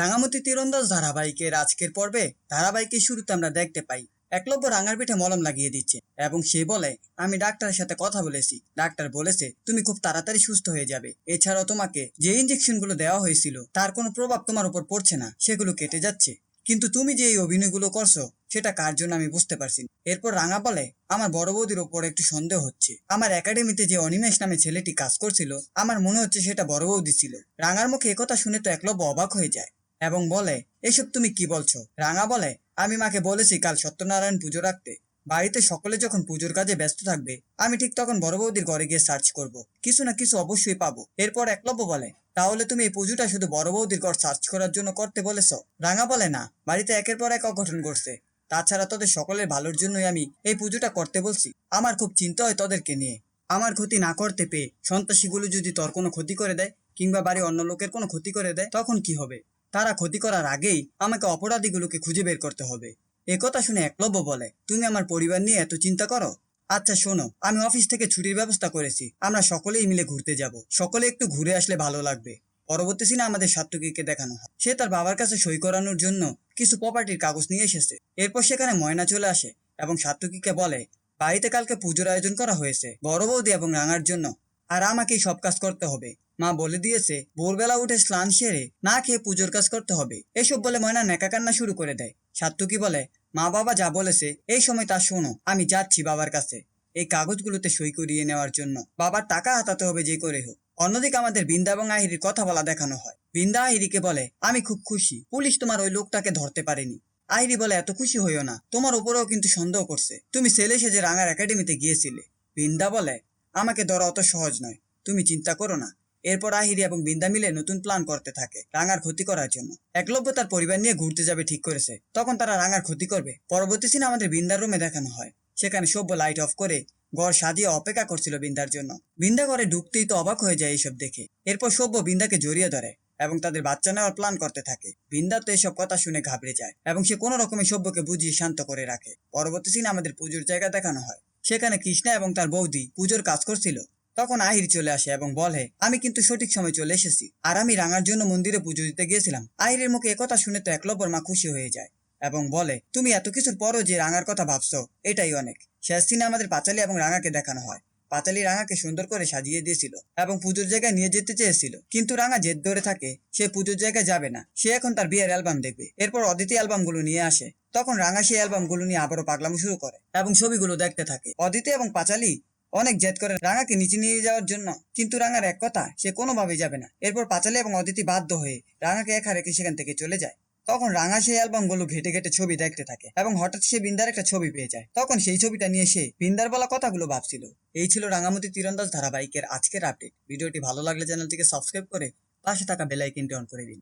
রাঙামতি তীরন্দাজ ধারাবাহিকের আজকের পর্বে ধারাবাহিকের শুরুতে আমরা দেখতে পাই, একলব্য রাঙার পিঠে মলম লাগিয়ে দিচ্ছে এবং সে বলে, আমি ডাক্তারের সাথে কথা বলেছি। ডাক্তার বলেছে, তুমি খুব তাড়াতাড়ি সুস্থ হয়ে যাবে। এছাড়াও তোমাকে যে ইঞ্জেকশনগুলো দেওয়া হয়েছিল, তার কোনো প্রভাব তোমার উপর পড়ছে না, সেগুলো কেটে যাচ্ছে। কিন্তু তুমি যে এই অভিনয়গুলো করছ, সেটা কার জন্য আমি বুঝতে পারছি এরপর রাঙা বলে, আমার বড় বৌদির ওপর একটু সন্দেহ হচ্ছে। আমার একাডেমিতে যে অনিমেষ নামে ছেলেটি কাজ করছিল, আমার মনে হচ্ছে সেটা বড় বৌদি ছিল। রাঙার মুখে একথা শুনে তো একলব্য অবাক হয়ে যায়। এবং বলে, এসব তুমি কি বলছো? রাঙা বলে, আমি মাকে বলেছি কাল সত্যনারায়ণ পুজো রাখতে। বাড়িতে সকলে যখন পুজোর কাজে ব্যস্ত থাকবে, আমি ঠিক তখন বড় বৌদির ঘরে গিয়ে সার্চ করব। কিছু না কিছু অবশ্যই পাবো। এরপর একলব্য বলে, তাহলে তুমি এই পুজোটা শুধু বড় বৌদির ঘর সার্চ করার জন্য করতে বলেছ? রাঙা বলে, না, বাড়িতে একের পর এক অঘটন ঘটছে। তাছাড়া তোদের সকলের ভালোর জন্যই আমি এই পুজোটা করতে বলছি। আমার খুব চিন্তা হয় তোদেরকে নিয়ে। আমার ক্ষতি না করতে পেয়ে সন্ত্রাসীগুলো যদি তোর কোনো ক্ষতি করে দেয় কিংবা বাড়ি অন্য লোকের কোনো ক্ষতি করে দেয়, তখন কি হবে? তারা ক্ষতি করার আগেই আমাকে অপরাধীগুলোকে খুঁজে বের করতে হবে। একথা শুনে একলব্য বলে, তুমি আমার পরিবার নিয়ে এত চিন্তা করো? আচ্ছা শোনো, আমি অফিস থেকে ছুটির ব্যবস্থা করেছি। আমরা সকলেই মিলে ঘুরতে যাব। সকলে একটু ঘুরে আসলে ভালো লাগবে। পরবর্তী সিনে আমাদের সাত্তকীকে দেখানো হয়। সে তার বাবার কাছে সই করানোর জন্য কিছু প্রপার্টির কাগজ নিয়ে এসেছে। এরপর সেখানে ময়না চলে আসে এবং সাত্তকীকে বলে, বাড়িতে কালকে পুজোর আয়োজন করা হয়েছে, বড় বৌদি এবং রাঙার জন্য। আর আমাকেই সব কাজ করতে হবে। মা বলে দিয়েছে, ভোরবেলা উঠে স্নান সেরে না খেয়ে পুজোর কাজ করতে হবে। এসব বলে ময়না নেকা কান্না শুরু করে দেয়। সাত্তকী বলে, মা বাবা যা বলেছে, এই সময় তা শোনো, আমি যাচ্ছি বাবার কাছে। এই কাগজগুলোতে সই করিয়ে নেওয়ার জন্য। বাবার টাকা হাতাতে হবে যে করে হোক। অন্যদিকে আমাদের বৃন্দা এবং আহিরির কথা বলা দেখানো হয়। বৃন্দা আহিরিকে বলে, আমি খুব খুশি, পুলিশ তোমার ওই লোকটাকে ধরতে পারেনি। আহিরি বলে, এত খুশি হইও না, তোমার উপরেও কিন্তু সন্দেহ করছে। তুমি ছেলে সেজে রাঙার একাডেমিতে গিয়েছিলে। বৃন্দা বলে, আমাকে ধরা অত সহজ নয়, তুমি চিন্তা করো না। এরপর আহিরি এবং বিন্দা মিলে নতুন প্ল্যান করতে থাকে রাঙার ক্ষতি করার জন্য। একলব্য তার পরিবার নিয়ে ঘুরতে যাবে ঠিক করেছে। তখন তারা রাঙার ক্ষতি করবে। পরবর্তী সিনে আমাদের বিন্দার রুমে দেখানো হয়। সেখানে সভ্য লাইট অফ করে ঘর সাজিয়ে অপেক্ষা করছিল বিন্দার জন্য। বিন্দা ঘরে ঢুকতেই তো অবাক হয়ে যায় এইসব দেখে। এরপর সভ্য বিন্দাকে জড়িয়ে ধরে এবং তাদের বাচ্চা নেওয়ার প্ল্যান করতে থাকে। বিন্দা তো এসব কথা শুনে ঘাবড়ে যায় এবং সে কোনো রকমের সভ্যকে বুঝিয়ে শান্ত করে রাখে। পরবর্তী সিনে আমাদের পুজোর জায়গা দেখানো হয়। সেখানে কৃষ্ণা এবং তার বৌদি পুজোর কাজ করছিল। তখন আহির চলে আসে এবং বলে, আমি কিন্তু সঠিক সময় চলে এসেছি আর আমি রাঙার জন্য মন্দিরে পুজো দিতে গিয়েছিলাম আহিরের মুখে একথা শুনে তো একলব্বর মা খুশি হয়ে যায় এবং বলে, তুমি এত কিছুর পরও যে রাঙার কথা ভাবছ, এটাই অনেক। শেষ দিনে আমাদের পাঁচালি এবং রাঙাকে দেখানো হয়। পাঁচালি রাঙাকে সুন্দর করে সাজিয়ে দিয়েছিল এবং পুজোর জায়গায় নিয়ে যেতে চেয়েছিল। কিন্তু রাঙা জেদ ধরে থাকে, সে পুজোর জায়গায় যাবে না। সে এখন তার বিয়ের অ্যালবাম দেখবে। এরপর অদিতি অ্যালবামগুলো নিয়ে আসে। তখন রাঙা সেই অ্যালবামগুলো নিয়ে আবারও পাগলামো শুরু করে এবং ছবিগুলো দেখতে থাকে। অদিতি এবং পাঁচালি অনেক জেদ করে রাঙাকে নিচে নিয়ে যাওয়ার জন্য। কিন্তু রাঙার এক কথা, সে কোনোভাবেই যাবে না। এরপর পাঁচালি এবং অদিতি বাধ্য হয়ে রাঙাকে একা রেখে সেখান থেকে চলে যায়। তখন রাঙা সেই অ্যালবামগুলো ঘেটে ঘেটে ছবি দেখতে থাকে এবং হঠাৎ সে বিন্দার একটা ছবি পেয়ে যায়। তখন সেই ছবিটা নিয়ে সে বিন্দার বলা কথাগুলো ভাবছিল। এই ছিল রাঙামতি তীরন্দাজ ধারাবাহিকের আজকের আপডেট। ভিডিওটি ভালো লাগলে চ্যানেলটিকে সাবস্ক্রাইব করে পাশে থাকা বেল আইকনটি অন করে দিন।